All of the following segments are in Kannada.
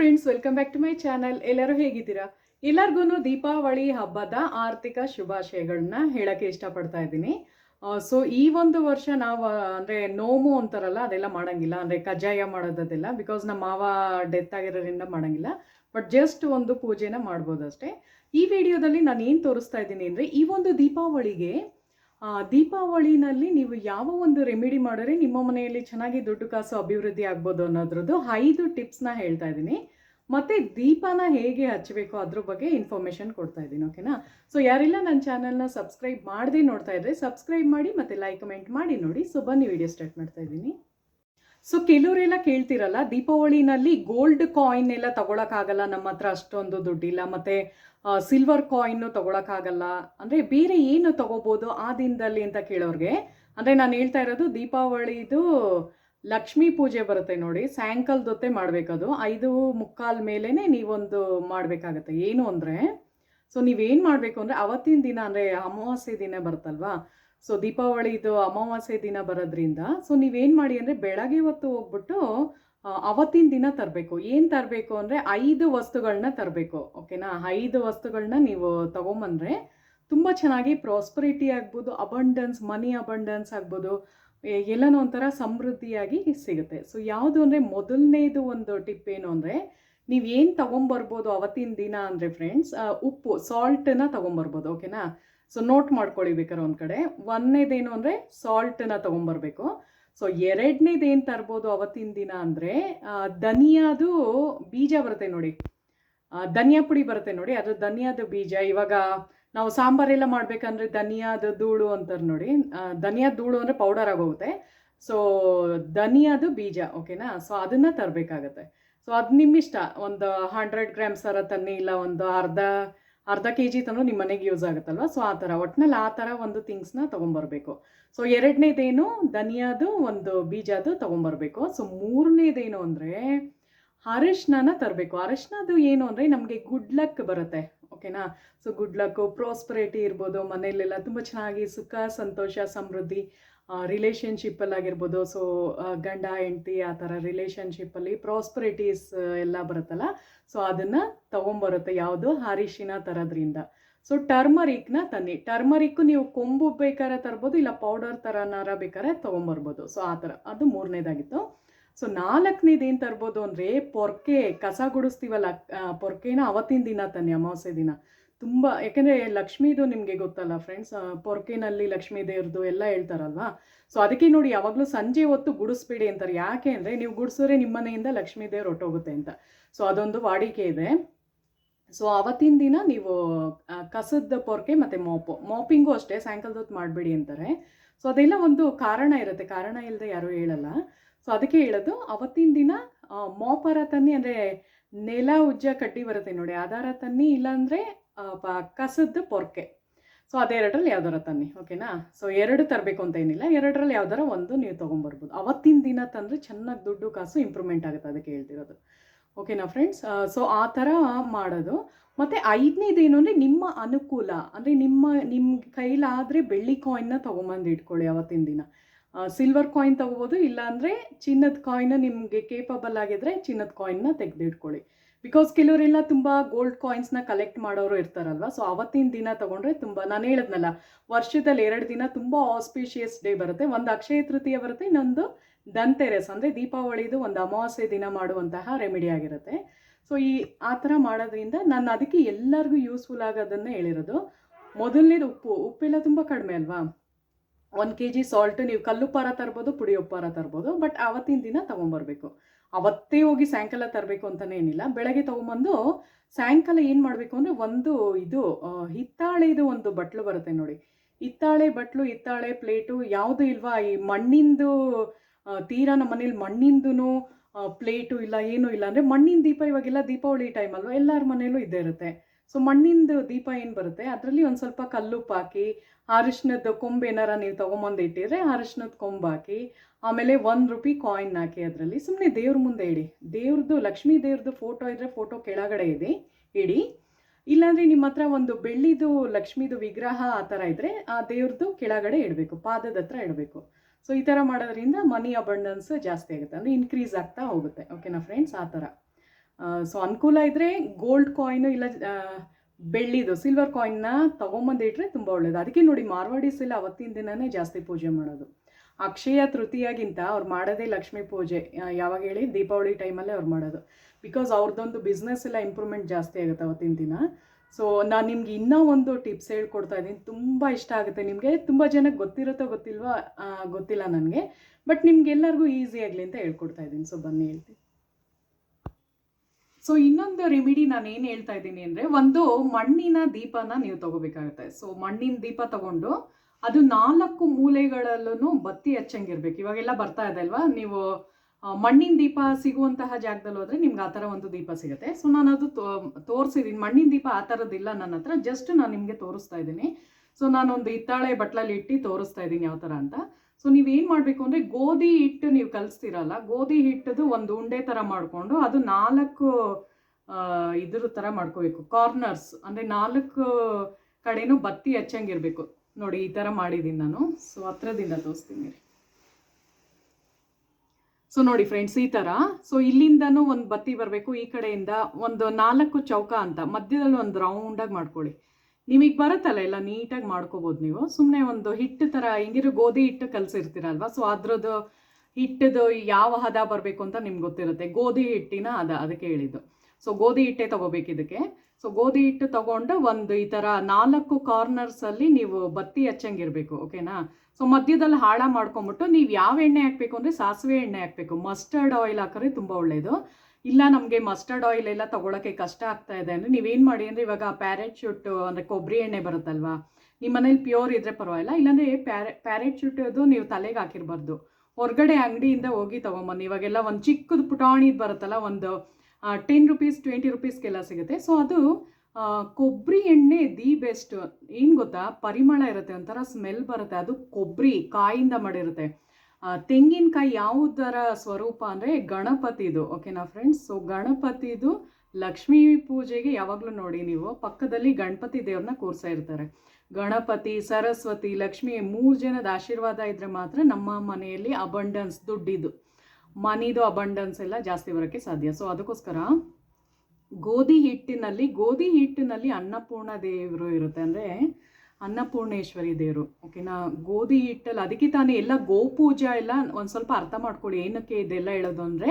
Friends, welcome back to my channel. ಎಲ್ಲರೂ ಹೇಗಿದ್ದೀರಾ? ಎಲ್ಲರಿಗೂ ದೀಪಾವಳಿ ಹಬ್ಬದ ಆರ್ಥಿಕ ಶುಭಾಶಯಗಳನ್ನ ಹೇಳಕ್ಕೆ ಇಷ್ಟಪಡ್ತಾ ಇದ್ದೀನಿ. ಸೊ ಈ ಒಂದು ವರ್ಷ ನಾವು ಅಂದರೆ ನೋಮು ಅಂತಾರಲ್ಲ, ಅದೆಲ್ಲ ಮಾಡಂಗಿಲ್ಲ. ಅಂದರೆ ಕಜ್ಜಾಯ ಮಾಡೋದದೆಲ್ಲ ಬಿಕಾಸ್ ನಮ್ಮ ಮಾವ ಡೆತ್ ಆಗಿರೋದ್ರಿಂದ ಮಾಡಂಗಿಲ್ಲ. ಬಟ್ ಜಸ್ಟ್ ಒಂದು ಪೂಜೆನ ಮಾಡ್ಬೋದು ಅಷ್ಟೇ ಈ ವಿಡಿಯೋದಲ್ಲಿ ನಾನು ಏನು ತೋರಿಸ್ತಾ ಇದ್ದೀನಿ ಅಂದರೆ, ಈ ಒಂದು ದೀಪಾವಳಿಗೆ ದೀಪಾವಳಿನಲ್ಲಿ ನೀವು ಯಾವ ಒಂದು ರೆಮಿಡಿ ಮಾಡಿದ್ರೆ ನಿಮ್ಮ ಮನೆಯಲ್ಲಿ ಚೆನ್ನಾಗಿ ದುಡ್ಡು ಕಾಸು ಅಭಿವೃದ್ಧಿ ಆಗ್ಬೋದು ಅನ್ನೋದ್ರದ್ದು ಐದು ಟಿಪ್ಸ್ನ ಹೇಳ್ತಾ ಇದ್ದೀನಿ. ಮತ್ತು ದೀಪನ ಹೇಗೆ ಹಚ್ಚಬೇಕು ಅದ್ರ ಬಗ್ಗೆ ಇನ್ಫಾರ್ಮೇಷನ್ ಕೊಡ್ತಾ ಇದ್ದೀನಿ ಓಕೆನಾ ಸೊ ಯಾರೆಲ್ಲ ನನ್ನ ಚಾನಲ್ನ ಸಬ್ಸ್ಕ್ರೈಬ್ ಮಾಡದೆ ನೋಡ್ತಾ ಇದ್ರೆ ಸಬ್ಸ್ಕ್ರೈಬ್ ಮಾಡಿ ಮತ್ತು ಲೈಕ್ ಕಮೆಂಟ್ ಮಾಡಿ ನೋಡಿ. ಸೊ ಬನ್ನಿ ವಿಡಿಯೋ ಸ್ಟಾರ್ಟ್ ಮಾಡ್ತಾ ಇದ್ದೀನಿ. ಸೊ ಕೆಲವರೆಲ್ಲ ಕೇಳ್ತಿರಲ್ಲ, ದೀಪಾವಳಿನಲ್ಲಿ ಗೋಲ್ಡ್ ಕಾಯಿನ್ ಎಲ್ಲ ತಗೊಳಕ್ಕಾಗಲ್ಲ, ನಮ್ಮ ಹತ್ರ ಅಷ್ಟೊಂದು ದುಡ್ಡಿಲ್ಲ. ಮತ್ತೆ ಸಿಲ್ವರ್ ಕಾಯಿನ್ ತೊಗೊಳಕ್ಕಾಗಲ್ಲ. ಅಂದ್ರೆ ಬೇರೆ ಏನು ತಗೋಬಹುದು ಆ ದಿನದಲ್ಲಿ ಅಂತ ಕೇಳೋರಿಗೆ. ಅಂದ್ರೆ ನಾನು ಹೇಳ್ತಾ ಇರೋದು ದೀಪಾವಳಿದು ಲಕ್ಷ್ಮೀ ಪೂಜೆ ಬರುತ್ತೆ ನೋಡಿ. ಸಾಯಂಕಾಲದೊತ್ತೆ ಮಾಡ್ಬೇಕದು. ಐದು ಮುಕ್ಕಾಲ್ ಮೇಲೇ ನೀವೊಂದು ಮಾಡಬೇಕಾಗತ್ತೆ. ಏನು ಅಂದ್ರೆ, ಸೊ ನೀವೇನು ಮಾಡಬೇಕು ಅಂದರೆ ಅವತ್ತಿನ ದಿನ ಅಂದರೆ ಅಮಾವಾಸ್ಯೆ ದಿನ ಬರುತ್ತಲ್ವಾ? ಸೊ ದೀಪಾವಳಿದು ಅಮಾವಾಸ್ಯೆ ದಿನ ಬರೋದ್ರಿಂದ, ಸೊ ನೀವೇನು ಮಾಡಿ ಅಂದರೆ ಬೆಳಗ್ಗೆ ಹೊತ್ತು ಹೋಗ್ಬಿಟ್ಟು ಅವತ್ತಿನ ದಿನ ತರಬೇಕು. ಏನು ತರಬೇಕು ಅಂದರೆ ಐದು ವಸ್ತುಗಳನ್ನ ತರಬೇಕು. ಓಕೆನಾ? ಐದು ವಸ್ತುಗಳನ್ನ ನೀವು ತಗೊಂಬಂದ್ರೆ ತುಂಬ ಚೆನ್ನಾಗಿ ಪ್ರಾಸ್ಪರಿಟಿ ಆಗ್ಬೋದು, ಅಬಂಡೆನ್ಸ್, ಮನಿ ಅಬಂಡೆನ್ಸ್ ಆಗ್ಬೋದು ಎಲ್ಲನೂ ಒಂಥರ ಸಮೃದ್ಧಿಯಾಗಿ ಸಿಗುತ್ತೆ. ಸೊ, ಯಾವುದು ಅಂದರೆ ಮೊದಲನೇದು ಒಂದು ಟಿಪ್ ಏನು ಅಂದರೆ ನೀವು ಏನು ತೊಗೊಂಬರ್ಬೋದು ಅವತ್ತಿನ ದಿನ ಅಂದರೆ ಫ್ರೆಂಡ್ಸ್ ಉಪ್ಪು ಸಾಲ್ಟನ್ನ ತೊಗೊಂಬರ್ಬೋದು. ಓಕೆನಾ? ಸೊ, ನೋಟ್ ಮಾಡ್ಕೊಳ್ಳಿ ಬೇಕಾದ್ರೆ ಒಂದು ಕಡೆ. ಒಂದನೇದೇನು ಅಂದರೆ ಸಾಲ್ಟನ್ನ ತೊಗೊಂಬರ್ಬೇಕು. ಸೊ ಎರಡನೇದು ಏನು ತರ್ಬೋದು ಅವತ್ತಿನ ದಿನ ಅಂದರೆ ಧನಿಯಾದು ಬೀಜ ಬರುತ್ತೆ ನೋಡಿ. ಧನಿಯಾ ಪುಡಿ ಬರುತ್ತೆ ನೋಡಿ. ಅದು ಧನಿಯಾದ ಬೀಜ. ಇವಾಗ ನಾವು ಸಾಂಬಾರೆಲ್ಲ ಮಾಡ್ಬೇಕಂದ್ರೆ ಧನಿಯಾದ ಧೂಳು ಅಂತಾರೆ ನೋಡಿ. ಧನಿಯಾದ ಧೂಳು ಅಂದರೆ ಪೌಡರ್ ಆಗೋಗುತ್ತೆ. ಸೊ ಧನಿಯಾದು ಬೀಜ ಓಕೆನಾ ಸೊ ಅದನ್ನ ತರಬೇಕಾಗತ್ತೆ. ಸೊ ಅದು ನಿಮ್ಮಿಷ್ಟ. ಒಂದು ಹಂಡ್ರೆಡ್ ಗ್ರಾಮ್ಸ್ ಸರ ತನ್ನಿ ಇಲ್ಲ, ಒಂದು ಅರ್ಧ ಅರ್ಧ ಕೆ ಜಿ ತಂದು ನಿಮ್ಮ ಮನೆಗೆ ಯೂಸ್ ಆಗುತ್ತಲ್ವ? ಸೊ ಆ ಥರ. ಒಟ್ನಲ್ಲಿ ಆ ಥರ ಒಂದು ಥಿಂಗ್ಸ್ನ ತೊಗೊಂಬರ್ಬೇಕು. ಸೊ ಎರಡನೇದೇನು? ಧನಿಯಾದು ಒಂದು ಬೀಜ ಅದು ತೊಗೊಂಬರ್ಬೇಕು. ಸೊ ಮೂರನೇದೇನು ಅಂದರೆ ಅರಿಶಿನ ತರಬೇಕು. ಅರಿಶಿನದು ಏನು ಅಂದರೆ, ನಮಗೆ ಗುಡ್ ಲಕ್ ಬರುತ್ತೆ. ಓಕೆನಾ ಸೊ ಗುಡ್ ಲಕ್ಕು ಪ್ರಾಸ್ಪರಿಟಿ ಇರ್ಬೋದು, ಮನೆಯಲ್ಲೆಲ್ಲ ತುಂಬ ಚೆನ್ನಾಗಿ ಸುಖ, ಸಂತೋಷ, ಸಮೃದ್ಧಿ. ರಿಲೇಷನ್ಶಿಪ್ಪಲ್ಲಿ ಆಗಿರ್ಬೋದು. ಸೊ ಗಂಡ, ಹೆಂಡತಿ ಆ ಥರ ರಿಲೇಷನ್ಶಿಪ್ಪಲ್ಲಿ ಪ್ರಾಸ್ಪರಿಟೀಸ್ ಎಲ್ಲ ಬರುತ್ತಲ್ಲ. ಸೊ ಅದನ್ನು ತೊಗೊಂಬರುತ್ತೆ ಯಾವುದು? ಹರಿಶಿನ ತರೋದ್ರಿಂದ. ಸೊ ಟರ್ಮರಿಕ್ನ ತನ್ನಿ. ಟರ್ಮರಿಕ್ ನೀವು ಕೊಂಬು ಬೇಕಾದ್ರೆ ತರ್ಬೋದು, ಇಲ್ಲ ಪೌಡರ್ ಥರನಾರ ಬೇಕಾದ್ರೆ ತೊಗೊಂಬರ್ಬೋದು. ಸೊ ಆ ಥರ. ಅದು ಮೂರನೇದಾಗಿತ್ತು. ಸೊ ನಾಲ್ಕನೇದು ಏನು ತರ್ಬೋದು ಅಂದರೆ, ಪೊರ್ಕೆ, ಕಸ ಗುಡಿಸ್ತೀವಲ್ಲ ಪೊರ್ಕೆನ ಅವತ್ತಿನ ದಿನ ತನ್ನಿ, ಅಮಾವಾಸ್ಯೆ ದಿನ. ತುಂಬ, ಯಾಕೆಂದರೆ ಲಕ್ಷ್ಮೀದು ನಿಮಗೆ ಗೊತ್ತಲ್ಲ ಫ್ರೆಂಡ್ಸ್ ಪೊರ್ಕೆನಲ್ಲಿ ಲಕ್ಷ್ಮೀ ದೇವ್ರದ್ದು ಎಲ್ಲ ಹೇಳ್ತಾರಲ್ವಾ? ಸೊ ಅದಕ್ಕೆ ನೋಡಿ ಯಾವಾಗಲೂ ಸಂಜೆ ಹೊತ್ತು ಗುಡಿಸ್ಬೇಡಿ ಅಂತಾರೆ. ಯಾಕೆ ಅಂದರೆ ನೀವು ಗುಡಿಸಿದ್ರೆ ನಿಮ್ಮ ಮನೆಯಿಂದ ಲಕ್ಷ್ಮೀ ದೇವ್ರು ಹೊಟ್ಟೋಗುತ್ತೆ ಅಂತ. ಸೊ ಅದೊಂದು ವಾಡಿಕೆ ಇದೆ. ಸೊ ಅವತ್ತಿನ ದಿನ ನೀವು ಕಸದ ಪೊರ್ಕೆ ಮತ್ತು ಮೋಪು. ಮೋಪಿಂಗು ಅಷ್ಟೇ, ಸಾಯಂಕಾಲದ ಹೊತ್ತು ಮಾಡಬೇಡಿ ಅಂತಾರೆ. ಸೊ ಅದೆಲ್ಲ ಒಂದು ಕಾರಣ ಇರುತ್ತೆ. ಕಾರಣ ಇಲ್ಲದೆ ಯಾರೂ ಹೇಳಲ್ಲ. ಸೊ ಅದಕ್ಕೆ ಹೇಳೋದು, ಅವತ್ತಿನ ದಿನ ಮೋಪರ ತನ್ನಿ ಅಂದರೆ ನೆಲ ಉಜ್ಜ ಕಡ್ಡಿ ಬರುತ್ತೆ ನೋಡಿ. ಆಧಾರ ತನ್ನಿ ಇಲ್ಲಾಂದರೆ ಕಸದ ಪೊರ್ಕೆ. ಸೊ ಅದೆರಡರಲ್ಲಿ ಯಾವ್ದಾರ ತನ್ನಿ ಓಕೆನಾ ಸೊ ಎರಡು ತರಬೇಕು ಅಂತ ಏನಿಲ್ಲ, ಎರಡರಲ್ಲಿ ಯಾವ್ದಾರ ಒಂದು ನೀವು ತೊಗೊಂಬರ್ಬೋದು. ಅವತ್ತಿನ ದಿನ ತಂದರೆ ಚೆನ್ನಾಗಿ ದುಡ್ಡು, ಕಾಸು ಇಂಪ್ರೂವ್ಮೆಂಟ್ ಆಗುತ್ತೆ ಅದಕ್ಕೆ ಹೇಳ್ತಿರೋದು. ಓಕೆನಾ ಫ್ರೆಂಡ್ಸ್ ಸೊ ಆ ಥರ ಮಾಡೋದು. ಮತ್ತು ಏನು ಅಂದರೆ ನಿಮ್ಮ ಅನುಕೂಲ, ಅಂದರೆ ನಿಮ್ಮ ನಿಮ್ಮ ಕೈಲಾದರೆ ಬೆಳ್ಳಿ ಕಾಯಿನ್ನ ತೊಗೊಂಬಂದು ಇಟ್ಕೊಳ್ಳಿ ಅವತ್ತಿನ ದಿನ. ಸಿಲ್ವರ್ ಕಾಯಿನ್ ತೊಗೋಬೋದು, ಇಲ್ಲಾಂದರೆ ಚಿನ್ನದ ಕಾಯಿನ್ ನಿಮಗೆ ಕೇಪಬಲ್ ಆಗಿದ್ರೆ ಚಿನ್ನದ ಕಾಯಿನ್ನ ತೆಗೆದಿಟ್ಕೊಳ್ಳಿ. ಬಿಕಾಸ್ ಕೆಲವರೆಲ್ಲ ತುಂಬ ಗೋಲ್ಡ್ ಕಾಯಿನ್ಸ್ನ ಕಲೆಕ್ಟ್ ಮಾಡೋರು ಇರ್ತಾರಲ್ವ? ಸೊ ಅವತ್ತಿನ ದಿನ ತೊಗೊಂಡ್ರೆ ತುಂಬ, ನಾನು ಹೇಳಿದ್ನಲ್ಲ, ವರ್ಷದಲ್ಲಿ ಎರಡು ದಿನ ತುಂಬ ಆಸ್ಪಿಷಿಯಸ್ ಡೇ ಬರುತ್ತೆ. ಒಂದು ಅಕ್ಷಯ ತೃತೀಯ ಬರುತ್ತೆ, ಇನ್ನೊಂದು ಧನ್ತೆರಸ್, ಅಂದರೆ ದೀಪಾವಳಿದು ಒಂದು ಅಮಾವಾಸ್ಯೆ ದಿನ ಮಾಡುವಂತಹ ರೆಮಿಡಿ ಆಗಿರುತ್ತೆ. ಸೊ ಈ, ಆ ಥರ ಮಾಡೋದ್ರಿಂದ ನಾನು ಅದಕ್ಕೆ ಎಲ್ಲರಿಗೂ ಯೂಸ್ಫುಲ್ ಆಗೋದನ್ನೇ ಹೇಳಿರೋದು. ಮೊದಲನೇದು ಉಪ್ಪು, ಉಪ್ಪೆಲ್ಲ ತುಂಬ ಕಡಿಮೆ ಅಲ್ವಾ? ಒಂದು ಕೆ ಜಿ ಸಾಲ್ಟ್ ನೀವು ಕಲ್ಲುಪ್ಪಾರ ತರ್ಬೋದು ಪುಡಿ ಉಪ್ಪಾರ ತರ್ಬೋದು ಬಟ್ ಅವತ್ತಿನ ದಿನ ತೊಗೊಂಬರ್ಬೇಕು ಅವತ್ತೇ ಹೋಗಿ ಸಾಯಂಕಾಲ ತರಬೇಕು ಅಂತಲೇ ಏನಿಲ್ಲ. ಬೆಳಗ್ಗೆ ತೊಗೊಂಬಂದು ಸಾಯಂಕಾಲ ಏನು ಮಾಡಬೇಕು ಅಂದರೆ ಒಂದು ಇದು ಹಿತ್ತಾಳೆದು ಒಂದು ಬಟ್ಲು ಬರುತ್ತೆ ನೋಡಿ. ಹಿತ್ತಾಳೆ ಬಟ್ಲು, ಹಿತ್ತಾಳೆ ಪ್ಲೇಟು ಯಾವುದು ಇಲ್ವಾ? ಈ ಮಣ್ಣಿಂದು ತೀರಾ ನಮ್ಮ ಮನೇಲಿ ಮಣ್ಣಿಂದು ಪ್ಲೇಟು ಇಲ್ಲ, ಏನೂ ಇಲ್ಲ. ಅಂದರೆ ಮಣ್ಣಿನ ದೀಪ ಇವಾಗೆಲ್ಲ ದೀಪಾವಳಿ ಟೈಮ್ ಅಲ್ವಾ? ಎಲ್ಲರ ಮನೇಲೂ ಇದ್ದೇ ಇರುತ್ತೆ. ಸೊ ಮಣ್ಣಿಂದು ದೀಪ ಏನು ಬರುತ್ತೆ? ಅದರಲ್ಲಿ ಒಂದು ಸ್ವಲ್ಪ ಕಲ್ಲುಪ್ಪು ಹಾಕಿ ಅರಿಶಿನದ ಕೊಂಬು ಏನಾರ ನೀವು ತೊಗೊಂಬಂದು ಇಟ್ಟಿದ್ರೆ ಅರಿಶಿನದ ಕೊಂಬು ಹಾಕಿ, ಆಮೇಲೆ ಒಂದು ರುಪಿ ಕಾಯಿನ್ ಹಾಕಿ ಅದರಲ್ಲಿ. ಸುಮ್ಮನೆ ದೇವ್ರ ಮುಂದೆ ಇಡಿ. ದೇವ್ರದ್ದು ಲಕ್ಷ್ಮೀ ದೇವ್ರದ್ದು ಫೋಟೋ ಇದ್ದರೆ ಫೋಟೋ ಕೆಳಗಡೆ ಇದೆ. ಇಡಿ. ಇಲ್ಲಾಂದರೆ ನಿಮ್ಮ ಹತ್ರ ಒಂದು ಬೆಳ್ಳಿದು, ಲಕ್ಷ್ಮೀದು ವಿಗ್ರಹ ಆ ಥರ ಇದ್ದರೆ ಆ ದೇವ್ರದ್ದು ಕೆಳಗಡೆ ಇಡಬೇಕು, ಪಾದದ ಹತ್ರ ಇಡಬೇಕು. ಸೊ ಈ ಥರ ಮಾಡೋದ್ರಿಂದ ಮನಿ ಅಬಂಡನ್ಸ್ ಜಾಸ್ತಿ ಆಗುತ್ತೆ. ಅಂದರೆ ಇನ್ಕ್ರೀಸ್ ಆಗ್ತಾ ಹೋಗುತ್ತೆ. ಓಕೆನಾ ಫ್ರೆಂಡ್ಸ್ ಆ ಥರ ಸೊ ಅನುಕೂಲ ಇದ್ದರೆ ಗೋಲ್ಡ್ ಕಾಯಿನು ಇಲ್ಲ ಬೆಳ್ಳಿದು ಸಿಲ್ವರ್ ಕಾಯಿನ್ನ ತೊಗೊಂಬಂದಿಟ್ರೆ ತುಂಬ ಒಳ್ಳೇದು. ಅದಕ್ಕೆ ನೋಡಿ ಮಾರ್ವಾಡೀಸ್ ಎಲ್ಲ ಅವತ್ತಿನ ದಿನನೇ ಜಾಸ್ತಿ ಪೂಜೆ ಮಾಡೋದು. ಅಕ್ಷಯ ತೃತೀಯಾಗಿಂತ ಅವ್ರು ಮಾಡೋದೇ ಲಕ್ಷ್ಮೀ ಪೂಜೆ. ಯಾವಾಗ ಹೇಳಿ ದೀಪಾವಳಿ ಟೈಮಲ್ಲೇ ಅವ್ರು ಮಾಡೋದು. ಬಿಕಾಸ್ ಅವ್ರದ್ದೊಂದು ಬಿಸ್ನೆಸ್ ಎಲ್ಲ ಇಂಪ್ರೂವ್ಮೆಂಟ್ ಜಾಸ್ತಿ ಆಗುತ್ತೆ ಅವತ್ತಿನ ದಿನ. ಸೊ ನಾನು ನಿಮ್ಗೆ ಇನ್ನೂ ಒಂದು ಟಿಪ್ಸ್ ಹೇಳ್ಕೊಡ್ತಾ ಇದ್ದೀನಿ. ತುಂಬ ಇಷ್ಟ ಆಗುತ್ತೆ ನಿಮಗೆ. ತುಂಬ ಜನಕ್ಕೆ ಗೊತ್ತಿರುತ್ತೋ ಗೊತ್ತಿಲ್ವಾ ಗೊತ್ತಿಲ್ಲ ನನಗೆ. ಬಟ್ ನಿಮ್ಗೆಲ್ಲರಿಗೂ ಈಸಿ ಆಗಲಿ ಅಂತ ಹೇಳ್ಕೊಡ್ತಾ ಇದ್ದೀನಿ. ಸೊ ಬನ್ನಿ ಹೇಳ್ತೀನಿ. ಸೊ ಇನ್ನೊಂದು ರೆಮಿಡಿ ನಾನು ಏನು ಹೇಳ್ತಾ ಇದ್ದೀನಿ ಅಂದರೆ, ಒಂದು ಮಣ್ಣಿನ ದೀಪನ ನೀವು ತಗೋಬೇಕಾಗುತ್ತೆ. ಸೊ ಮಣ್ಣಿನ ದೀಪ ತಗೊಂಡು ಅದು ನಾಲ್ಕು ಮೂಲೆಗಳಲ್ಲೂ ಬತ್ತಿ ಹಚ್ಚಂಗಿರ್ಬೇಕು. ಇವಾಗೆಲ್ಲ ಬರ್ತಾ ಇದೆ ಅಲ್ವಾ? ನೀವು ಮಣ್ಣಿನ ದೀಪ ಸಿಗುವಂತಹ ಜಾಗದಲ್ಲಿ ಹೋದ್ರೆ ನಿಮ್ಗೆ ಆ ಥರ ಒಂದು ದೀಪ ಸಿಗುತ್ತೆ. ಸೊ ನಾನು ಅದು ತೋರಿಸಿದ್ದೀನಿ ಮಣ್ಣಿನ ದೀಪ ಆ ಥರದ್ದಿಲ್ಲ ನನ್ನ ಹತ್ರ. ಜಸ್ಟ್ ನಾನು ನಿಮಗೆ ತೋರಿಸ್ತಾ ಇದ್ದೀನಿ. ಸೊ ನಾನೊಂದು ಹಿತ್ತಾಳೆ ಬಟ್ಲಲ್ಲಿ ಇಟ್ಟು ತೋರಿಸ್ತಾ ಇದ್ದೀನಿ ಯಾವ ಥರ ಅಂತ. ಸೊ ನೀವೇನು ಮಾಡಬೇಕು ಅಂದರೆ ಗೋಧಿ ಹಿಟ್ಟು ನೀವು ಕಲಿಸ್ತೀರಲ್ಲ, ಗೋಧಿ ಹಿಟ್ಟದು ಒಂದು ಉಂಡೆ ಥರ ಮಾಡಿಕೊಂಡು ಅದು ನಾಲ್ಕು ಇದ್ರ ಥರ ಮಾಡ್ಕೋಬೇಕು. ಕಾರ್ನರ್ಸ್ ಅಂದರೆ ನಾಲ್ಕು ಕಡೆನೂ ಬತ್ತಿ ಹಚ್ಚಂಗಿರ್ಬೇಕು. ನೋಡಿ, ಈ ಥರ ಮಾಡಿದ್ದೀನಿ ನಾನು. ಸೊ ಹತ್ರದಿಂದ ತೋರಿಸ್ತೀನಿ ಸೊ ನೋಡಿ ಫ್ರೆಂಡ್ಸ್ ಈ ಥರ ಸೊ ಇಲ್ಲಿಂದನೂ ಒಂದು ಬತ್ತಿ ಬರಬೇಕು, ಈ ಕಡೆಯಿಂದ ಒಂದು ನಾಲ್ಕು ಚೌಕ ಅಂತ, ಮಧ್ಯದಲ್ಲಿ ಒಂದು ರೌಂಡಾಗಿ ಮಾಡ್ಕೊಳ್ಳಿ. ನಿಮಗೆ ಬರುತ್ತಲ್ಲ ಎಲ್ಲ ನೀಟಾಗಿ ಮಾಡ್ಕೋಬೋದು ನೀವು? ಸುಮ್ಮನೆ ಒಂದು ಹಿಟ್ಟು ಥರ ಹಿಂಗಿರೋ ಗೋಧಿ ಹಿಟ್ಟು ಕಲಸಿರ್ತೀರಲ್ವ? ಸೊ ಅದ್ರದ್ದು ಹಿಟ್ಟದು ಯಾವ ಹದ ಬರಬೇಕು ಅಂತ ನಿಮ್ಗೆ ಗೊತ್ತಿರುತ್ತೆ. ಗೋಧಿ ಹಿಟ್ಟಿನ ಅದ ಅದಕ್ಕೆ ಹೇಳಿದ್ದು. ಸೊ ಗೋಧಿ ಹಿಟ್ಟೆ ತೊಗೋಬೇಕು ಇದಕ್ಕೆ. ಸೊ ಗೋಧಿ ಹಿಟ್ಟು ತೊಗೊಂಡು ಒಂದು ಈ ಥರ ನಾಲ್ಕು ಕಾರ್ನರ್ಸಲ್ಲಿ ನೀವು ಬತ್ತಿ ಹಚ್ಚಂಗಿರ್ಬೇಕು, ಓಕೆನಾ? ಸೊ ಮಧ್ಯದಲ್ಲಿ ಹಾಳ ಮಾಡ್ಕೊಂಬಿಟ್ಟು ನೀವು ಯಾವ ಎಣ್ಣೆ ಹಾಕಬೇಕು ಅಂದರೆ ಸಾಸಿವೆ ಎಣ್ಣೆ ಹಾಕಬೇಕು. ಮಸ್ಟರ್ಡ್ ಆಯಿಲ್ ಹಾಕಿದ್ರೆ ತುಂಬ ಒಳ್ಳೆಯದು ಇಲ್ಲ, ನಮಗೆ ಮಸ್ಟರ್ಡ್ ಆಯಿಲ್ ಎಲ್ಲ ತಗೊಳಕ್ಕೆ ಕಷ್ಟ ಆಗ್ತಾ ಇದೆ ಅಂದರೆ ನೀವೇನು ಮಾಡಿ ಅಂದರೆ ಇವಾಗ ಪ್ಯಾರೆಟ್ ಅಂದರೆ ಕೊಬ್ಬರಿ ಎಣ್ಣೆ ಬರುತ್ತಲ್ವಾ ನಿಮ್ಮ ಮನೇಲಿ ಪ್ಯೂರ್ ಇದ್ರೆ ಪರವಾಗಿಲ್ಲ, ಇಲ್ಲಾಂದರೆ ಪ್ಯಾರೆ ಪ್ಯಾರೆಟ್ ಅದು ನೀವು ತಲೆಗೆ ಹಾಕಿರ್ಬಾರ್ದು. ಹೊರಗಡೆ ಅಂಗಡಿಯಿಂದ ಹೋಗಿ ತೊಗೊಂಬನ್ನಿ, ಇವಾಗೆಲ್ಲ ಒಂದು ಚಿಕ್ಕದು ಪುಟಾಣಿದು ಬರುತ್ತಲ್ಲ, ಒಂದು ಟೆನ್ ರುಪೀಸ್ ಟ್ವೆಂಟಿ ರುಪೀಸ್ಗೆಲ್ಲ ಸಿಗುತ್ತೆ. ಸೊ ಅದು ಕೊಬ್ಬರಿ ಎಣ್ಣೆ ದಿ ಬೆಸ್ಟ್. ಏನು ಗೊತ್ತಾ? ಪರಿಮಳ ಇರುತ್ತೆ, ಒಂಥರ ಸ್ಮೆಲ್ ಬರುತ್ತೆ, ಅದು ಕೊಬ್ಬರಿ ಕಾಯಿಂದ ಮಾಡಿರುತ್ತೆ. ತೆಂಗಿನಕಾಯಿ ಯಾವುದರ ಸ್ವರೂಪ ಅಂದರೆ ಗಣಪತಿದು ಓಕೆನಾ ಫ್ರೆಂಡ್ಸ್ ಸೊ ಗಣಪತಿದು ಲಕ್ಷ್ಮೀ ಪೂಜೆಗೆ ಯಾವಾಗಲೂ ನೋಡಿ ನೀವು, ಪಕ್ಕದಲ್ಲಿ ಗಣಪತಿ ದೇವ್ರನ್ನ ಕೂರ್ಸಾ ಇರ್ತಾರೆ. ಗಣಪತಿ, ಸರಸ್ವತಿ, ಲಕ್ಷ್ಮಿ ಮೂರು ಜನದ ಆಶೀರ್ವಾದ ಇದ್ದರೆ ಮಾತ್ರ ನಮ್ಮ ಮನೆಯಲ್ಲಿ ಅಬಂಡನ್ಸ್ ದುಡ್ಡಿದು. ಮನಿದು ಅಬಂಡನ್ಸ್ ಎಲ್ಲ ಜಾಸ್ತಿ ಬರೋಕ್ಕೆ ಸಾಧ್ಯ. ಸೊ ಅದಕ್ಕೋಸ್ಕರ ಗೋಧಿ ಹಿಟ್ಟಿನಲ್ಲಿ ಗೋಧಿ ಹಿಟ್ಟಿನಲ್ಲಿ ಅನ್ನಪೂರ್ಣ ದೇವರು ಇರುತ್ತೆ ಅಂದರೆ ಅನ್ನಪೂರ್ಣೇಶ್ವರಿ ದೇವರು. ಓಕೆನಾ ಗೋಧಿ ಹಿಟ್ಟಲ್ಲಿ ಅದಕ್ಕೆ ತಾನೇ ಎಲ್ಲ ಗೋಪೂಜಾ ಎಲ್ಲ ಒಂದು ಸ್ವಲ್ಪ ಅರ್ಥ ಮಾಡ್ಕೊಳ್ಳಿ, ಏನಕ್ಕೆ ಇದೆಲ್ಲ ಹೇಳೋದು ಅಂದರೆ,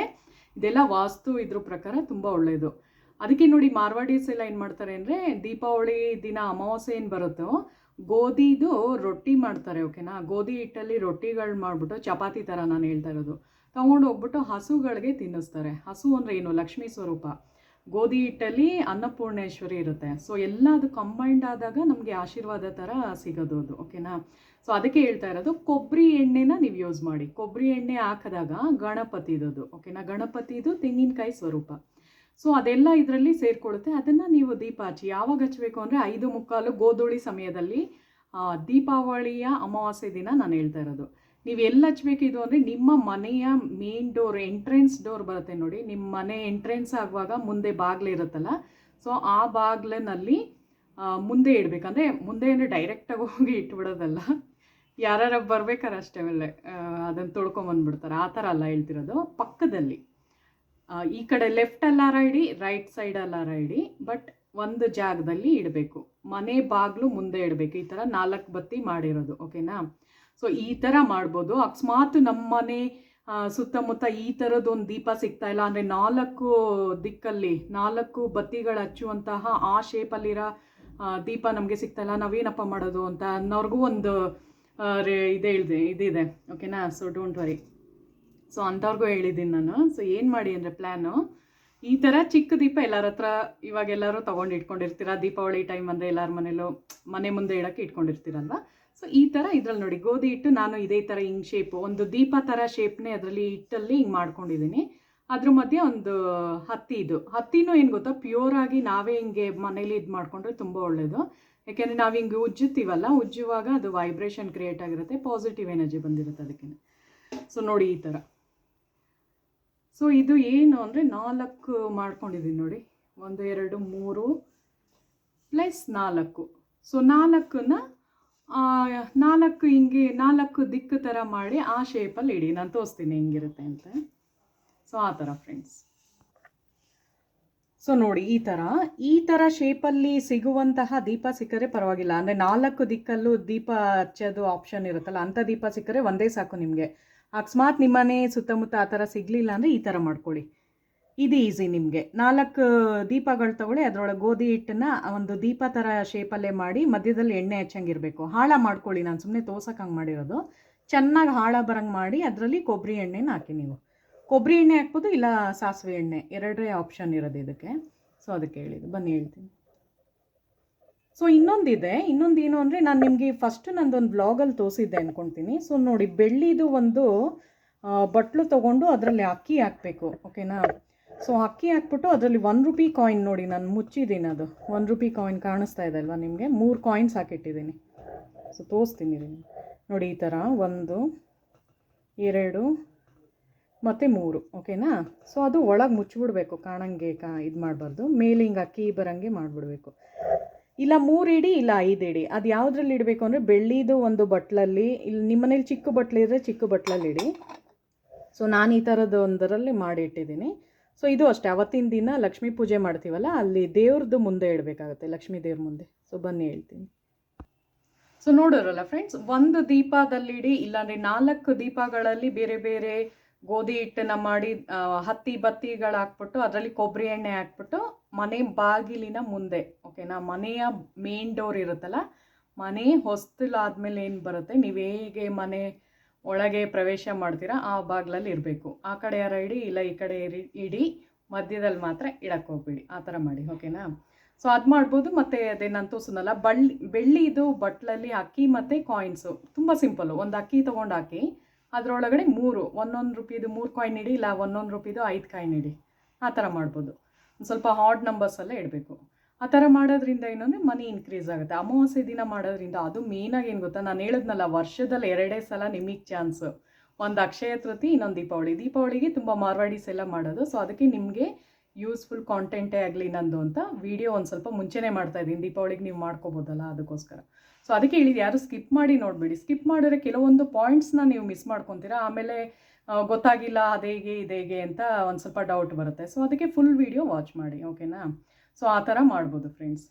ಇದೆಲ್ಲ ವಾಸ್ತು ಇದ್ರ ಪ್ರಕಾರ ತುಂಬ ಒಳ್ಳೆಯದು ಅದಕ್ಕೆ ನೋಡಿ ಮಾರ್ವಾಡೀಸ್ ಎಲ್ಲ ಏನು ಮಾಡ್ತಾರೆ ಅಂದರೆ, ದೀಪಾವಳಿ ದಿನ ಅಮಾವಾಸ್ಯೆ ಏನು ಬರುತ್ತೋ, ಗೋಧಿದು ರೊಟ್ಟಿ ಮಾಡ್ತಾರೆ ಓಕೆನಾ ಗೋಧಿ ಹಿಟ್ಟಲ್ಲಿ ರೊಟ್ಟಿಗಳು ಮಾಡಿಬಿಟ್ಟು ಚಪಾತಿ ಥರ ನಾನು ಹೇಳ್ತಾ ಇರೋದು. ತೊಗೊಂಡು ಹೋಗ್ಬಿಟ್ಟು ಹಸುಗಳಿಗೆ ತಿನ್ನಿಸ್ತಾರೆ. ಹಸು ಅಂದರೆ ಏನು? ಲಕ್ಷ್ಮೀ ಸ್ವರೂಪ. ಗೋಧಿ ಹಿಟ್ಟಲ್ಲಿ ಅನ್ನಪೂರ್ಣೇಶ್ವರಿ ಇರುತ್ತೆ. ಸೊ ಎಲ್ಲ ಅದು ಕಂಬೈಂಡ್ ಆದಾಗ ನಮಗೆ ಆಶೀರ್ವಾದ ಥರ ಸಿಗೋದು ಅದು ಓಕೆನಾ ಸೊ ಅದಕ್ಕೆ ಹೇಳ್ತಾ ಇರೋದು ಕೊಬ್ಬರಿ ಎಣ್ಣೆನ ನೀವು ಯೂಸ್ ಮಾಡಿ. ಕೊಬ್ಬರಿ ಎಣ್ಣೆ ಹಾಕಿದಾಗ ಗಣಪತಿದದು ಓಕೆನಾ ಗಣಪತಿದು ತೆಂಗಿನಕಾಯಿ ಸ್ವರೂಪ. ಸೊ ಅದೆಲ್ಲ ಇದರಲ್ಲಿ ಸೇರಿಕೊಳ್ಳುತ್ತೆ ಅದನ್ನು ನೀವು ದೀಪ ಹಚ್ಚಿ. ಯಾವಾಗ ಹಚ್ಚಬೇಕು ಅಂದರೆ ಐದು ಮುಕ್ಕಾಲು ಗೋಧೂಳಿ ಸಮಯದಲ್ಲಿ ದೀಪಾವಳಿಯ ಅಮಾವಾಸ್ಯೆ ದಿನ ನಾನು ಹೇಳ್ತಾ ಇರೋದು. ನೀವು ಎಲ್ಲಿ ಹಚ್ಬೇಕು ಇದು ಅಂದರೆ ನಿಮ್ಮ ಮನೆಯ ಮೇನ್ ಡೋರ್ ಎಂಟ್ರೆನ್ಸ್ ಡೋರ್ ಬರುತ್ತೆ ನೋಡಿ. ನಿಮ್ಮ ಮನೆ ಎಂಟ್ರೆನ್ಸ್ ಆಗುವಾಗ ಮುಂದೆ ಬಾಗಿಲಿರುತ್ತಲ್ಲ ಸೊ ಆ ಬಾಗಿಲಿನಲ್ಲಿ ಮುಂದೆ ಇಡಬೇಕಂದ್ರೆ ಮುಂದೆ ಅಂದರೆ ಡೈರೆಕ್ಟಾಗಿ ಹೋಗಿ ಇಟ್ಬಿಡೋದಲ್ಲ. ಯಾರು ಬರ್ಬೇಕಾರೆ ಅಷ್ಟೇ ಮೇಲೆ ಅದನ್ನು ತೊಳ್ಕೊಂಬಂದ್ಬಿಡ್ತಾರೆ ಆ ಥರ ಅಲ್ಲ ಹೇಳ್ತಿರೋದು. ಪಕ್ಕದಲ್ಲಿ ಈ ಕಡೆ ಲೆಫ್ಟ್ ಅಲ್ಲಾರ ಇಡಿ ರೈಟ್ ಸೈಡ್ ಅಲ್ಲಾರ ಇಡಿ ಬಟ್ ಒಂದು ಜಾಗದಲ್ಲಿ ಇಡಬೇಕು. ಮನೆ ಬಾಗಿಲು ಮುಂದೆ ಇಡಬೇಕು. ಈ ಥರ ನಾಲ್ಕು ಬತ್ತಿ ಮಾಡಿರೋದು ಓಕೆನಾ ಸೊ ಈ ಥರ ಮಾಡ್ಬೋದು. ಅಕಸ್ಮಾತ್ ನಮ್ಮನೆ ಸುತ್ತಮುತ್ತ ಈ ಥರದ್ದೊಂದು ದೀಪ ಸಿಗ್ತಾ ಇಲ್ಲ. ಅಂದರೆ ನಾಲ್ಕು ದಿಕ್ಕಲ್ಲಿ, ನಾಲ್ಕು ಬತ್ತಿಗಳು ಹಚ್ಚುವಂತಹ ಆ ಶೇಪಲ್ಲಿರೋ ದೀಪ ನಮಗೆ ಸಿಗ್ತಾ ಇಲ್ಲ. ನಾವೇನಪ್ಪ ಮಾಡೋದು ಅಂತ ಅನ್ನೋರ್ಗೂ ಒಂದು ರೇ- ಇದೇ ಇದೆ ಇದಿದೆ. ಓಕೆನಾ? ಸೊ ಡೋಂಟ್ ವರಿ ಸೊ ಅಂಥವ್ರಿಗೂ ಹೇಳಿದ್ದೀನಿ ನಾನು. ಸೊ ಏನು ಮಾಡಿ ಅಂದರೆ ಪ್ಲ್ಯಾನು ಈ ಥರ ಚಿಕ್ಕ ದೀಪ ಎಲ್ಲರ ಹತ್ರ ಇವಾಗ ಎಲ್ಲರೂ ತೊಗೊಂಡು ಇಟ್ಕೊಂಡಿರ್ತೀರ? ದೀಪಾವಳಿ ಟೈಮ್ ಅಂದರೆ ಎಲ್ಲರ ಮನೇಲೂ ಮನೆ ಮುಂದೆ ಇಡೋಕ್ಕೆ ಇಟ್ಕೊಂಡಿರ್ತೀರಲ್ವ? ಸೊ ಈ ಥರ ಇದ್ರಲ್ಲಿ ನೋಡಿ, ಗೋಧಿ ಹಿಟ್ಟು ನಾನು ಇದೇ ಥರ ಹಿಂಗೆ ಶೇಪು ಒಂದು ದೀಪ ಥರ ಶೇಪ್ನೇ ಅದರಲ್ಲಿ ಹಿಟ್ಟಲ್ಲಿ ಹಿಂಗೆ ಮಾಡ್ಕೊಂಡಿದ್ದೀನಿ. ಅದ್ರ ಮಧ್ಯೆ ಒಂದು ಹತ್ತಿ ಇದು. ಹತ್ತಿನೂ ಏನು ಗೊತ್ತಾ ಪ್ಯೂರ್ ಆಗಿ ನಾವೇ ಹಿಂಗೆ ಮನೇಲಿ ಇದು ಮಾಡಿಕೊಂಡ್ರೆ ತುಂಬ ಒಳ್ಳೆಯದು ಯಾಕೆಂದರೆ ನಾವು ಹಿಂಗೆ ಉಜ್ಜುತ್ತೀವಲ್ಲ, ಉಜ್ಜುವಾಗ ಅದು ವೈಬ್ರೇಷನ್ ಕ್ರಿಯೇಟ್ ಆಗಿರುತ್ತೆ ಪಾಸಿಟಿವ್ ಎನರ್ಜಿ ಬಂದಿರುತ್ತೆ ಅದಕ್ಕೆ ಸೊ ನೋಡಿ ಈ ಥರ ಸೊ ಇದು ಏನು ಅಂದರೆ ನಾಲ್ಕು ಮಾಡ್ಕೊಂಡಿದ್ದೀನಿ ನೋಡಿ. ಒಂದು, ಎರಡು, ಮೂರು ಪ್ಲಸ್ ನಾಲ್ಕು. ಸೊ ನಾಲ್ಕನ್ನ ನಾಲ್ಕು ಹಿಂಗೆ ನಾಲ್ಕು ದಿಕ್ಕು ಥರ ಮಾಡಿ ಆ ಶೇಪಲ್ಲಿ ಇಡಿ. ನಾನು ತೋರಿಸ್ತೀನಿ ಹೆಂಗಿರುತ್ತೆ ಅಂತ. ಸೊ ಆ ಥರ ಫ್ರೆಂಡ್ಸ್ ಸೊ ನೋಡಿ, ಈ ಥರ ಈ ಥರ ಶೇಪಲ್ಲಿ ಸಿಗುವಂತಹ ದೀಪ ಸಿಕ್ಕರೆ ಪರವಾಗಿಲ್ಲ. ಅಂದರೆ ನಾಲ್ಕು ದಿಕ್ಕಲ್ಲೂ ದೀಪ ಹಚ್ಚೋದು ಆಪ್ಷನ್ ಇರುತ್ತಲ್ಲ ಅಂಥ ದೀಪ ಸಿಕ್ಕರೆ ಒಂದೇ ಸಾಕು ನಿಮಗೆ. ಅಕಸ್ಮಾತ್ ನಿಮ್ಮನೆ ಸುತ್ತಮುತ್ತ ಆ ಥರ ಸಿಗಲಿಲ್ಲ ಅಂದರೆ ಈ ಥರ ಮಾಡ್ಕೊಳ್ಳಿ. ಇದು ಈಸಿ ನಿಮಗೆ. ನಾಲ್ಕು ದೀಪಗಳು ತಗೊಳ್ಳಿ, ಅದರೊಳಗೆ ಗೋಧಿ ಹಿಟ್ಟನ್ನ ಒಂದು ದೀಪ ಥರ ಶೇಪಲ್ಲೇ ಮಾಡಿ ಮಧ್ಯದಲ್ಲಿ ಎಣ್ಣೆ ಹಚ್ಚಂಗಿರಬೇಕು. ಹಾಳ ಮಾಡ್ಕೊಳ್ಳಿ, ನಾನು ಸುಮ್ಮನೆ ತೋಸಕ್ಕೆ ಹಂಗೆ ಮಾಡಿರೋದು. ಚೆನ್ನಾಗಿ ಹಾಳ ಬರಂಗೆ ಮಾಡಿ ಅದರಲ್ಲಿ ಕೊಬ್ಬರಿ ಎಣ್ಣೆನ ಹಾಕಿ ನೀವು. ಕೊಬ್ಬರಿ ಎಣ್ಣೆ ಹಾಕ್ಬೋದು ಇಲ್ಲ ಸಾಸಿವೆ ಎಣ್ಣೆ, ಎರಡರೇ ಆಪ್ಷನ್ ಇರೋದು ಇದಕ್ಕೆ. ಸೊ ಅದಕ್ಕೆ ಹೇಳಿದ್ದು. ಬನ್ನಿ, ಹೇಳ್ತೀನಿ. ಸೊ ಇನ್ನೊಂದಿದೆ. ಇನ್ನೊಂದು ಏನು ಅಂದರೆ ನಾನು ನಿಮಗೆ ಫಸ್ಟ್ ನಂದೊಂದು ಬ್ಲಾಗಲ್ಲಿ ತೋರಿಸಿದ್ದೆ ಅಂದ್ಕೊಳ್ತೀನಿ ಸೊ ನೋಡಿ, ಬೆಳ್ಳಿದು ಒಂದು ಬಟ್ಲು ತೊಗೊಂಡು ಅದರಲ್ಲಿ ಅಕ್ಕಿ ಹಾಕಬೇಕು. ಓಕೆನಾ ಸೊ ಅಕ್ಕಿ ಹಾಕ್ಬಿಟ್ಟು ಅದರಲ್ಲಿ ಒನ್ ರುಪಿ ಕಾಯಿನ್ ನೋಡಿ, ನಾನು ಮುಚ್ಚಿದ್ದೀನಿ ಅದು. ಒನ್ ರುಪಿ ಕಾಯಿನ್ ಕಾಣಿಸ್ತಾ ಇದೆ ಅಲ್ವಾ ನಿಮಗೆ? ಮೂರು ಕಾಯಿನ್ಸ್ ಹಾಕಿಟ್ಟಿದ್ದೀನಿ. ಸೊ ತೋರಿಸ್ತೀನಿ ಇದನ್ನು. ನೋಡಿ, ಈ ಥರ ಒಂದು, ಎರಡು, ಮತ್ತು ಮೂರು. ಓಕೆನಾ ಸೊ ಅದು ಒಳಗೆ ಮುಚ್ಚಿಬಿಡ್ಬೇಕು. ಕಾಣಂಗೆ ಕಾ, ಇದು ಮಾಡಬಾರ್ದು. ಮೇಲೆ ಹಿಂಗೆ ಅಕ್ಕಿ ಬರೋಂಗೆ ಮಾಡಿಬಿಡ್ಬೇಕು. ಇಲ್ಲ ಮೂರು ಇಡಿ, ಇಲ್ಲ ಐದು ಇಡಿ. ಅದು ಯಾವುದ್ರಲ್ಲಿ ಇಡಬೇಕು ಅಂದರೆ ಬೆಳ್ಳಿದು ಒಂದು ಬಟ್ಲಲ್ಲಿ ಇಲ್ಲಿ ನಿಮ್ಮನೇಲಿ ಚಿಕ್ಕ ಬಟ್ಲಿದ್ರೆ ಚಿಕ್ಕ ಬಟ್ಲಲ್ಲಿ ಇಡಿ. ಸೊ ನಾನು ಈ ಥರದ್ದು ಒಂದರಲ್ಲಿ ಮಾಡಿ ಇಟ್ಟಿದ್ದೀನಿ ಸೊ ಇದು ಅಷ್ಟೇ. ಅವತ್ತಿನ ದಿನ ಲಕ್ಷ್ಮೀ ಪೂಜೆ ಮಾಡ್ತೀವಲ್ಲ, ಅಲ್ಲಿ ದೇವ್ರದ್ದು ಮುಂದೆ ಇಡಬೇಕಾಗುತ್ತೆ, ಲಕ್ಷ್ಮೀ ದೇವ್ರ ಮುಂದೆ. ಸೊ ಬನ್ನಿ ಹೇಳ್ತೀನಿ. ಸೊ ನೋಡೋರಲ್ಲ ಫ್ರೆಂಡ್ಸ್ ಒಂದು ದೀಪದಲ್ಲಿಡಿ, ಇಲ್ಲಾಂದರೆ ನಾಲ್ಕು ದೀಪಗಳಲ್ಲಿ ಬೇರೆ ಬೇರೆ ಗೋಧಿ ಹಿಟ್ಟನ್ನು ಮಾಡಿ ಹತ್ತಿ ಬತ್ತಿಗಳು ಹಾಕ್ಬಿಟ್ಟು ಅದರಲ್ಲಿ ಕೊಬ್ಬರಿ ಎಣ್ಣೆ ಹಾಕ್ಬಿಟ್ಟು, ಮನೆ ಬಾಗಿಲಿನ ಮುಂದೆ ಓಕೆನಾ ಮನೆಯ ಮೇನ್ ಡೋರ್ ಇರುತ್ತಲ್ಲ, ಮನೆ ಹೊಸ್ತಲಾದ್ಮೇಲೆ ಏನು ಬರುತ್ತೆ? ನೀವು ಹೇಗೆ ಮನೆ ಒಳಗೆ ಪ್ರವೇಶ ಮಾಡ್ತೀರಾ, ಆ ಬಾಗ್ಲಲ್ಲಿ ಇರಬೇಕು. ಆ ಕಡೆ ಯಾರ ಇಡಿ, ಇಲ್ಲ ಈ ಕಡೆ ಇರಿ, ಇಡಿ, ಮಧ್ಯದಲ್ಲಿ ಮಾತ್ರ ಇಡಕ್ಕೆ ಹೋಗ್ಬೇಡಿ. ಆ ಥರ ಮಾಡಿ, ಓಕೆನಾ? ಸೊ ಅದು ಮಾಡ್ಬೋದು, ಮತ್ತು ಅದೇ ನಾನು ತೋರಿಸೋದಲ್ಲ, ಬಳ್ಳಿ, ಬೆಳ್ಳಿದು ಬಟ್ಲಲ್ಲಿ ಅಕ್ಕಿ ಮತ್ತು ಕಾಯಿನ್ಸು ತುಂಬ ಸಿಂಪಲ್ಲು ಒಂದು ಅಕ್ಕಿ ತೊಗೊಂಡು ಹಾಕಿ, ಅದರೊಳಗಡೆ ಮೂರು, ಒಂದೊಂದು ರೂಪಾಯಿದು ಮೂರು ಕಾಯಿನ್ ಇಡಿ, ಇಲ್ಲ ಒಂದೊಂದು ರೂಪಾಯಿದು ಐದು ಕಾಯಿನ್ ಇಡಿ. ಆ ಥರ ಮಾಡ್ಬೋದು. ಒಂದು ಸ್ವಲ್ಪ ಹಾಡ್ ನಂಬರ್ಸಲ್ಲೇ ಇಡಬೇಕು. ಆ ಥರ ಮಾಡೋದ್ರಿಂದ ಏನಂದರೆ ಮನಿ ಇನ್ಕ್ರೀಸ್ ಆಗುತ್ತೆ. ಅಮಾವಾಸ್ಯೆ ದಿನ ಮಾಡೋದ್ರಿಂದ ಅದು ಮೇಯ್ನಾಗಿ ಏನು ಗೊತ್ತಾ? ನಾನು ಹೇಳಿದ್ನಲ್ಲ, ವರ್ಷದಲ್ಲಿ ಎರಡೇ ಸಲ ನಿಮಗೆ ಚಾನ್ಸ್ ಒಂದು ಅಕ್ಷಯ ತೃತಿ, ಇನ್ನೊಂದು ದೀಪಾವಳಿ. ದೀಪಾವಳಿಗೆ ತುಂಬ ಮಾರ್ವಾಡೀಸ್ ಎಲ್ಲ ಮಾಡೋದು. ಸೊ ಅದಕ್ಕೆ ನಿಮಗೆ ಯೂಸ್ಫುಲ್ ಕಾಂಟೆಂಟೇ ಆಗಲಿ ನಂದು ಅಂತ ವಿಡಿಯೋ ಒಂದು ಸ್ವಲ್ಪ ಮುಂಚೆನೇ ಮಾಡ್ತಾ ಇದ್ದೀನಿ. ದೀಪಾವಳಿಗೆ ನೀವು ಮಾಡ್ಕೋಬೋದಲ್ಲ ಅದಕ್ಕೋಸ್ಕರ. ಸೊ ಅದಕ್ಕೆ ಹೇಳಿದ್ದು ಯಾರು ಸ್ಕಿಪ್ ಮಾಡಿ ನೋಡಿಬಿಡಿ. ಸ್ಕಿಪ್ ಮಾಡಿದ್ರೆ ಕೆಲವೊಂದು ಪಾಯಿಂಟ್ಸ್ನ ನೀವು ಮಿಸ್ ಮಾಡ್ಕೊತೀರಾ. ಆಮೇಲೆ ಗೊತ್ತಾಗಿಲ್ಲ, ಅದೇಗೆ, ಇದೇಗೆ ಅಂತ ಒಂದು ಸ್ವಲ್ಪ ಡೌಟ್ ಬರುತ್ತೆ. ಸೊ ಅದಕ್ಕೆ ಫುಲ್ ವೀಡಿಯೋ ವಾಚ್ ಮಾಡಿ ಓಕೆನಾ ಸೊ ಆ ಥರ ಮಾಡ್ಬೋದು ಫ್ರೆಂಡ್ಸ್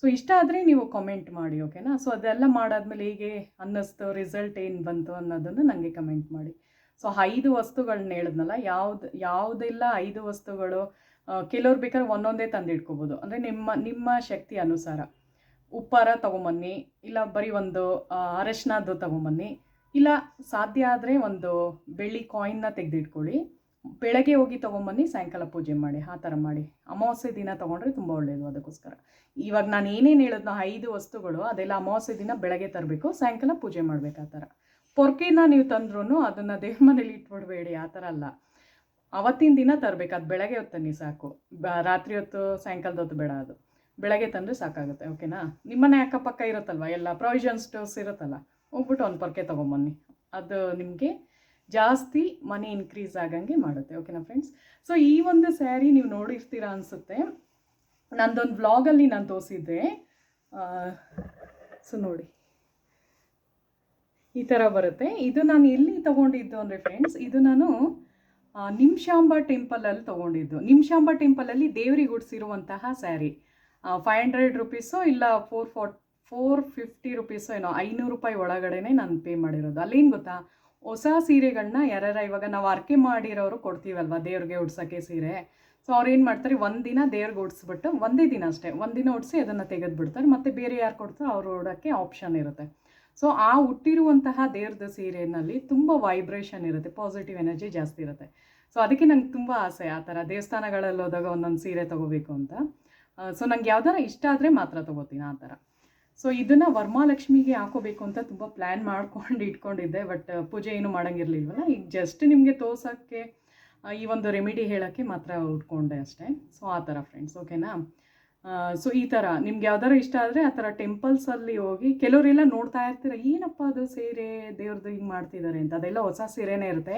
ಸೊ ಇಷ್ಟ ಆದರೆ ನೀವು ಕಮೆಂಟ್ ಮಾಡಿ ಓಕೆನಾ ಸೊ ಅದೆಲ್ಲ ಮಾಡಾದ್ಮೇಲೆ ಹೇಗೆ ಅನ್ನಿಸ್ತು ರಿಸಲ್ಟ್ ಏನು ಬಂತು ಅನ್ನೋದನ್ನು ನನಗೆ ಕಮೆಂಟ್ ಮಾಡಿ. ಸೊ ಐದು ವಸ್ತುಗಳನ್ನ ಹೇಳಿದ್ನಲ್ಲ, ಯಾವ್ದು, ಯಾವುದೆಲ್ಲ ಐದು ವಸ್ತುಗಳು ಕೆಲವ್ರು ಬೇಕಾದ್ರೆ ಒಂದೊಂದೇ ತಂದಿಟ್ಕೋಬೋದು. ಅಂದರೆ ನಿಮ್ಮ ನಿಮ್ಮ ಶಕ್ತಿ ಅನುಸಾರ. ಉಪ್ಪಾರ ತೊಗೊಂಬನ್ನಿ, ಇಲ್ಲ ಬರೀ ಒಂದು ಅರಶಿನದ್ದು ತೊಗೊಂಬನ್ನಿ, ಇಲ್ಲ ಸಾಧ್ಯ ಆದರೆ ಒಂದು ಬೆಳ್ಳಿ ಕಾಯಿನ್ನ ತೆಗೆದಿಟ್ಕೊಳ್ಳಿ. ಬೆಳಗ್ಗೆ ಹೋಗಿ ತೊಗೊಂಬನ್ನಿ, ಸಾಯಂಕಾಲ ಪೂಜೆ ಮಾಡಿ, ಆ ಥರ ಮಾಡಿ. ಅಮಾವಾಸ್ಯೆ ದಿನ ತೊಗೊಂಡ್ರೆ ತುಂಬ ಒಳ್ಳೆಯದು ಅದಕ್ಕೋಸ್ಕರ. ಇವಾಗ ನಾನು ಏನೇನು ಹೇಳಿದ್ನೋ ಐದು ವಸ್ತುಗಳು, ಅದೆಲ್ಲ ಅಮಾವಾಸ್ಯೆ ದಿನ ಬೆಳಗ್ಗೆ ತರಬೇಕು, ಸಾಯಂಕಾಲ ಪೂಜೆ ಮಾಡಬೇಕು ಆ ಥರ. ಪೊರ್ಕೆನ ನೀವು ತಂದ್ರೂ ಅದನ್ನು ದೇವ್ರ ಮನೇಲಿ ಇಟ್ಬಿಡ್ಬೇಡಿ, ಆ ಥರ ಅಲ್ಲ. ಅವತ್ತಿನ ದಿನ ತರಬೇಕು, ಅದು ಬೆಳಗ್ಗೆ ಹೊತ್ತು ತನ್ನಿ ಸಾಕು. ಬ, ರಾತ್ರಿ ಹೊತ್ತು, ಸಾಯಂಕಾಲದ ಹೊತ್ತು ಬೇಡ ಅದು. ಬೆಳಗ್ಗೆ ತಂದರೆ ಸಾಕಾಗುತ್ತೆ, ಓಕೆನಾ? ನಿಮ್ಮನೆ ಅಕ್ಕಪಕ್ಕ ಇರುತ್ತಲ್ವ, ಎಲ್ಲ ಪ್ರೊವಿಷನ್ ಸ್ಟೋರ್ಸ್ ಇರುತ್ತಲ್ಲ, ಹೋಗ್ಬಿಟ್ಟು ಒಂದು ಪೊರ್ಕೆ ತೊಗೊಂಬನ್ನಿ. ಅದು ನಿಮಗೆ ಜಾಸ್ತಿ ಮನಿ ಇನ್ಕ್ರೀಸ್ ಆಗಂಗೆ ಮಾಡುತ್ತೆ ಓಕೆನಾ ಫ್ರೆಂಡ್ಸ್ ಸೊ ಈ ಒಂದು ಸ್ಯಾರಿ ನೀವು ನೋಡಿರ್ತೀರಾ ಅನಿಸುತ್ತೆ. ನಂದೊಂದು ವ್ಲಾಗಲ್ಲಿ ನಾನು ತೋರಿಸಿದ್ದೆ. ಸೊ ನೋಡಿ. ಈ ಥರ ಬರುತ್ತೆ. ಇದು ನಾನು ಎಲ್ಲಿ ತೊಗೊಂಡಿದ್ದು ಅಂದರೆ ಫ್ರೆಂಡ್ಸ್ ಇದು ನಾನು ನಿಮಿಷಾಂಬ ಟೆಂಪಲಲ್ಲಿ ತೊಗೊಂಡಿದ್ದು. ನಿಮಿಷಾಂಬ ಟೆಂಪಲಲ್ಲಿ ದೇವ್ರಿಗೆ ಉಡ್ಸಿರುವಂತಹ ಸ್ಯಾರಿ ಫೈವ್ ಹಂಡ್ರೆಡ್ ರುಪೀಸೋ ಇಲ್ಲ ಫೋರ್ ಫೋರ್ ಫೋರ್ ಫಿಫ್ಟಿ ರುಪೀಸೋ ಏನೋ ಐನೂರು ರೂಪಾಯಿ ಒಳಗಡೆನೆ ನಾನು ಪೇ ಮಾಡಿರೋದು. ಅಲ್ಲೇನು ಗೊತ್ತಾ? ಹೊಸ ಸೀರೆಗಳನ್ನ ಯಾರ್ಯಾರ ಇವಾಗ ನಾವು ಅರ್ಕೆ ಮಾಡಿರೋರು ಕೊಡ್ತೀವಲ್ವ ದೇವ್ರಿಗೆ ಉಡ್ಸೋಕ್ಕೆ ಸೀರೆ? ಸೊ ಅವ್ರು ಏನು ಮಾಡ್ತಾರೆ ಒಂದಿನ ದೇವ್ರಿಗೆ ಉಡ್ಸ್ಬಿಟ್ಟು ಒಂದೇ ದಿನ ಅಷ್ಟೇ ಒಂದಿನ ಉಡಿಸಿ ಅದನ್ನು ತೆಗೆದುಬಿಡ್ತಾರೆ, ಮತ್ತು ಬೇರೆ ಯಾರು ಕೊಡ್ತಾರೋ ಅವ್ರು ಉಡೋಕ್ಕೆ ಆಪ್ಷನ್ ಇರುತ್ತೆ. ಸೊ ಆ ಹುಟ್ಟಿರುವಂತಹ ದೇವ್ರದ ಸೀರೆಯಲ್ಲಿ ತುಂಬ ವೈಬ್ರೇಷನ್ ಇರುತ್ತೆ ಪಾಸಿಟಿವ್ ಎನರ್ಜಿ ಜಾಸ್ತಿ ಇರುತ್ತೆ. ಸೊ ಅದಕ್ಕೆ ನಂಗೆ ತುಂಬ ಆಸೆ ಆ ಥರ ದೇವಸ್ಥಾನಗಳಲ್ಲಿ ಹೋದಾಗ ಒಂದೊಂದು ಸೀರೆ ತೊಗೋಬೇಕು ಅಂತ. ಸೊ ನಂಗೆ ಯಾವ್ದಾರ ಇಷ್ಟ ಆದರೆ ಮಾತ್ರ ತೊಗೋತೀನಿ ಆ ಥರ. ಸೊ ಇದನ್ನು ವರ್ಮಾಲಕ್ಷ್ಮಿಗೆ ಹಾಕೋಬೇಕು ಅಂತ ತುಂಬ ಪ್ಲ್ಯಾನ್ ಮಾಡ್ಕೊಂಡು ಇಟ್ಕೊಂಡಿದ್ದೆ ಬಟ್ ಪೂಜೆ ಏನು ಮಾಡೋಂಗಿರ್ಲಿಲ್ವಲ್ಲ? ಈಗ ಜಸ್ಟ್ ನಿಮಗೆ ತೋರ್ಸೋಕ್ಕೆ ಈ ಒಂದು ರೆಮಿಡಿ ಹೇಳೋಕ್ಕೆ ಮಾತ್ರ ಉಟ್ಕೊಂಡೆ ಅಷ್ಟೇ. ಸೊ ಆ ಥರ ಫ್ರೆಂಡ್ಸ್ ಓಕೆನಾ ಸೊ ಈ ಥರ ನಿಮ್ಗೆ ಯಾವ್ದಾರು ಇಷ್ಟ ಆದರೆ ಆ ಥರ ಟೆಂಪಲ್ಸಲ್ಲಿ ಹೋಗಿ ಕೆಲವರೆಲ್ಲ ನೋಡ್ತಾ ಇರ್ತೀರ, ಏನಪ್ಪ ಅದು ಸೀರೆ ದೇವ್ರದ್ದು ಹಿಂಗೆ ಮಾಡ್ತಿದ್ದಾರೆ ಅಂತ? ಅದೆಲ್ಲ ಹೊಸ ಸೀರೆನೇ ಇರುತ್ತೆ.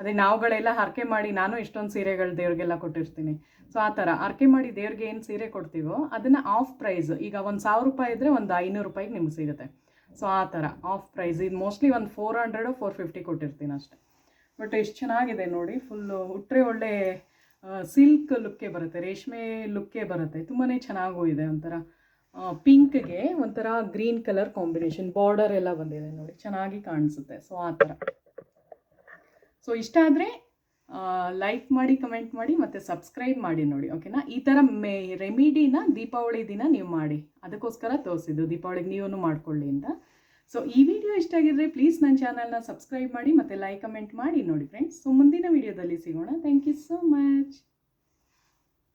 ಅದೇ ನಾವುಗಳೆಲ್ಲ ಹರಕೆ ಮಾಡಿ ನಾನು ಇಷ್ಟೊಂದು ಸೀರೆಗಳು ದೇವ್ರಿಗೆಲ್ಲ ಕೊಟ್ಟಿರ್ತೀನಿ. ಸೊ ಆ ಥರ ಹರಕೆ ಮಾಡಿ ದೇವ್ರಿಗೆ ಏನು ಸೀರೆ ಕೊಡ್ತೀವೋ ಅದನ್ನು ಆಫ್ ಪ್ರೈಸ್ ಈಗ ಒಂದು ಸಾವಿರ ರೂಪಾಯಿ ಇದ್ದರೆ ಒಂದು ಐನೂರು ರೂಪಾಯಿಗೆ ನಿಮ್ಗೆ ಸಿಗುತ್ತೆ. ಸೊ ಆ ಥರ ಆಫ್ ಪ್ರೈಸ್ ಇದು ಮೋಸ್ಟ್ಲಿ ಒಂದು ಫೋರ್ ಹಂಡ್ರೆಡು ಫೋರ್ ಫಿಫ್ಟಿ ಕೊಟ್ಟಿರ್ತೀನಿ ಅಷ್ಟೇ. ಬಟ್ ಎಷ್ಟು ಚೆನ್ನಾಗಿದೆ ನೋಡಿ. ಫುಲ್ಲು ಹುಟ್ಟರೆ ಒಳ್ಳೆ ಸಿಲ್ಕ್ ಲುಕ್ಕೇ ಬರುತ್ತೆ, ರೇಷ್ಮೆ ಲುಕ್ಕೇ ಬರುತ್ತೆ ತುಂಬಾ ಚೆನ್ನಾಗೂ ಇದೆ ಒಂಥರ ಪಿಂಕ್ಗೆ ಒಂಥರ ಗ್ರೀನ್ ಕಲರ್ ಕಾಂಬಿನೇಷನ್ ಬಾರ್ಡರ್ ಎಲ್ಲ ಬಂದಿದೆ ನೋಡಿ, ಚೆನ್ನಾಗಿ ಕಾಣಿಸುತ್ತೆ ಸೊ ಆ ಥರ. ಸೊ ಇಷ್ಟ ಆದರೆ ಲೈಕ್ ಮಾಡಿ ಕಮೆಂಟ್ ಮಾಡಿ, ಮತ್ತು ಸಬ್ಸ್ಕ್ರೈಬ್ ಮಾಡಿ ನೋಡಿ ಓಕೆನಾ ಈ ಥರ ಮೇ ರೆಮಿಡಿನ ದೀಪಾವಳಿ ದಿನ ನೀವು ಮಾಡಿ, ಅದಕ್ಕೋಸ್ಕರ ತೋರಿಸಿದ್ದು, ದೀಪಾವಳಿಗೆ ನೀವೂ ಮಾಡ್ಕೊಳ್ಳಿ ಅಂತ. ಸೊ ಈ ವಿಡಿಯೋ ಇಷ್ಟ ಆಗಿದ್ರೆ ಪ್ಲೀಸ್ ನನ್ನ ಚಾನಲ್ನ ಸಬ್ಸ್ಕ್ರೈಬ್ ಮಾಡಿ ಮತ್ತು ಲೈಕ್ ಕಮೆಂಟ್ ಮಾಡಿ ನೋಡಿ ಫ್ರೆಂಡ್ಸ್ ಸೊ ಮುಂದಿನ ವಿಡಿಯೋದಲ್ಲಿ ಸಿಗೋಣ. Thank you so much